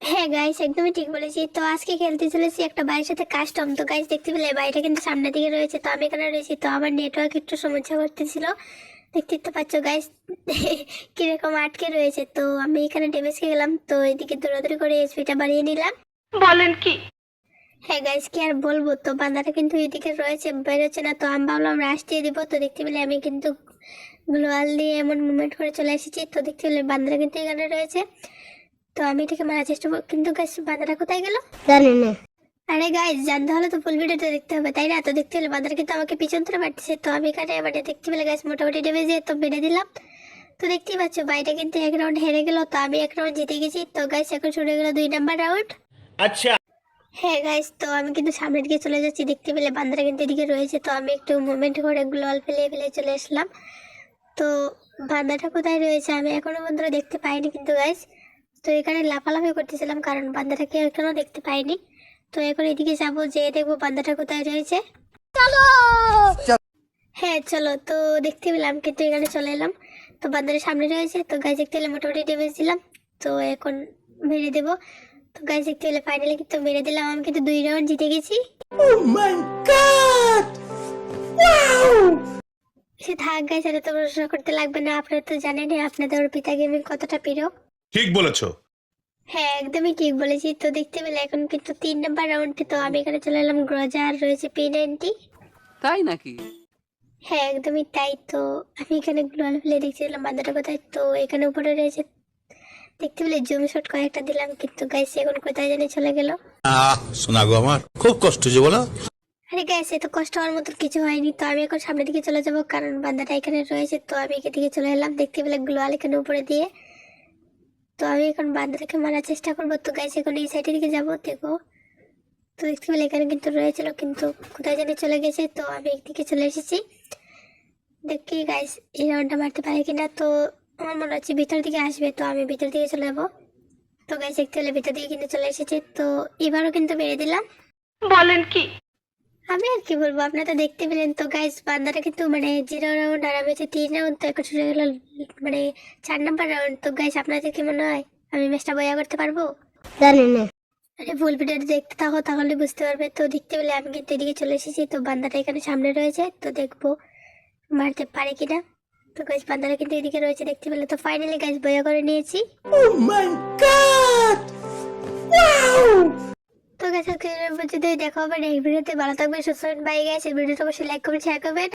হ্যাঁ গাইস একদমই ঠিক বলেছি তো আজকে খেলতে চলেছি একটা বাড়ির সাথে কাস্টম তো গাইস দেখতে পেলে বাড়িটা কিন্তু সামনের দিকে রয়েছে তো আমি এখানে রয়েছি। তো আমার নেটওয়ার্ক একটু সমস্যা করতেছিল। দেখতে তো পাচ্ছ গাইস কীরকম আটকে রয়েছে। তো আমি এখানে ডেমেজকে গেলাম তো এদিকে দৌড়াদৌড়ি করে এসপিটা বাড়িয়ে নিলাম। বলেন কি? হ্যাঁ গাইস কি আর বলব? তো বান্দাটা কিন্তু এদিকে রয়েছে বেরোচ্ছে না। তো আমি ভাবলাম রাশ দিয়ে দিব। তো দেখতে পেলে আমি কিন্তু গ্লোয়াল দিয়ে এমন মুভমেন্ট করে চলে এসেছি। তো দেখতে পেলে বান্দারা কিন্তু এখানে রয়েছে। তো আমি এটাকে মারার চেষ্টা করব। কিন্তু গাইস বান্দাটা কোথায় গেল? জানি না। আরে গাইস জানতে হলে তো ফুল ভিডিওটা দেখতে হবে তাই না? তো দেখতে পেলে বান্দারা কিন্তু আমাকে পিছন ধরে মারতেছে। তো আমি এখানে মানে দেখতে পেলে গাইস মোটামুটি ডেমে যেয়ে তো বেড়ে দিলাম। তো দেখতেই পাচ্ছ বাইরে কিন্তু এক রাউন্ড হেরে গেল। তো আমি এক রাউন্ড জিতে গেছি। তো গাইস এখন শুরু হয়ে গেল দুই নাম্বার রাউন্ড আচ্ছা। হ্যাঁ গাইস তো আমি কিন্তু সামনের দিকে চলে যাচ্ছি। দেখতে পেলে বান্দারা কিন্তু এদিকে রয়েছে। তো আমি একটু মুভমেন্ট করে গ্লোয়াল ফেলে ফেলে চলে আসলাম। তো বান্দাটা কোথায় রয়েছে আমি এখনও পর্যন্ত দেখতে পাইনি কিন্তু গাইস তো এখানে লাফালাফি করতেছিলাম কারণ বান্দাটাকে এখনও দেখতে পাইনি। তো এখন এদিকে যাব যে দেখব বান্দাটা কোথায় রয়েছে। চলো! হ্যাঁ চলো। তো দেখতে পেলাম কিন্তু এখানে চলে এলাম। তো বান্দারের সামনে রয়েছে। তো গাছ দেখতে পেলে মোটামুটি ডেমেজ দিলাম। তো এখন মেরে দেবো। তো গাছ দেখতে পেলে ফাইনালি কিন্তু মেরে দিলাম। আমি কিন্তু দুই রাউন্ড জিতে গেছি। সে থাক গাছ এটা তো প্রশ্ন করতে লাগবে না। আপনারা তো জানেনই আপনাদের ওর পিতা গেমিং কতটা প্রিয়। ঠিক বলেছ। হ্যাঁ একদমই ঠিক বলেছি। তো দেখতে পেলে এখন কিন্তু তিন নাম্বার রাউন্ডে তো আমি এখানে চলে এলাম। গ্রজা আর রয়েছে পি নাইনটি তাই নাকি? হ্যাঁ একদমই তাই তো। আমি এখানে গ্লোয়াল ফেলে দেখছিলাম বান্দাটা কোথায় তো এখানে উপরে রয়েছে দেখতে পেলে জুম শট কয়েকটা দিলাম। কিন্তু গাইস এখন কোথায় জানি চলে গেল। আহ শোনা গো আমার খুব কষ্ট যে বলো। আরে গাইস এত কষ্ট হওয়ার মতো কিছু হয়নি। তো আমি এখন সামনের দিকে চলে যাব। কারণ বান্দাটা এখানে রয়েছে। তো আমি এদিকে চলে এলাম। দেখতে পেলে গ্লোয়াল এখানে উপরে দিয়ে। তো আমি এখন বান্দাটাকে মারার চেষ্টা করব। তো গাইস এখন এই সাইডের দিকে যাব, দেখো। তো দেখতে পেলে এখানে কিন্তু রয়েছিল, কিন্তু কোথায় জানি চলে গেছে। তো আমি একদিকে চলে এসেছি। দেখি গাইস এই রাউন্ডটা মারতে পারে কিনা। তো আমার মনে হচ্ছে ভিতর দিকে আসবে, তো আমি ভিতর দিকে চলে যাব। তো গাইস দেখতে পেলে ভিতর দিকে কিন্তু চলে এসেছে। তো এবারও কিন্তু বেড়ে দিলাম। বলেন কি? আমি আর কি বলব? আপনারা তো দেখতে পেলেন তো গাইস বান্দাটা কিন্তু মানে জিরো রাউন্ড আর আমি হচ্ছে তিন রাউন্ড তো এখন শুরু গেল মানে চার নাম্বার রাউন্ড তো গাইস আপনাদের কি মনে হয়? আমি ম্যাচটা বয়া করতে পারব? জানি না। আরে ফুল ভিডিওটা দেখতে থাকো তাহলে বুঝতে পারবে। তো দেখতে পেলে আমি কিন্তু এদিকে চলে এসেছি। তো বান্দাটা এখানে সামনে রয়েছে তো দেখব মারতে পারে কিনা। তো গাইস বান্দাটা কিন্তু এদিকে রয়েছে দেখতে পেলে। তো ফাইনালি গাইস বয়া করে নিয়েছি। তো গাইস আজকে যদি দেখা হবে নেক্সট ভিডিওতে ভালো থাকবে সুস্থ বাই গাইস এই ভিডিওটা অবশ্যই লাইক করবেন শেয়ার করবেন।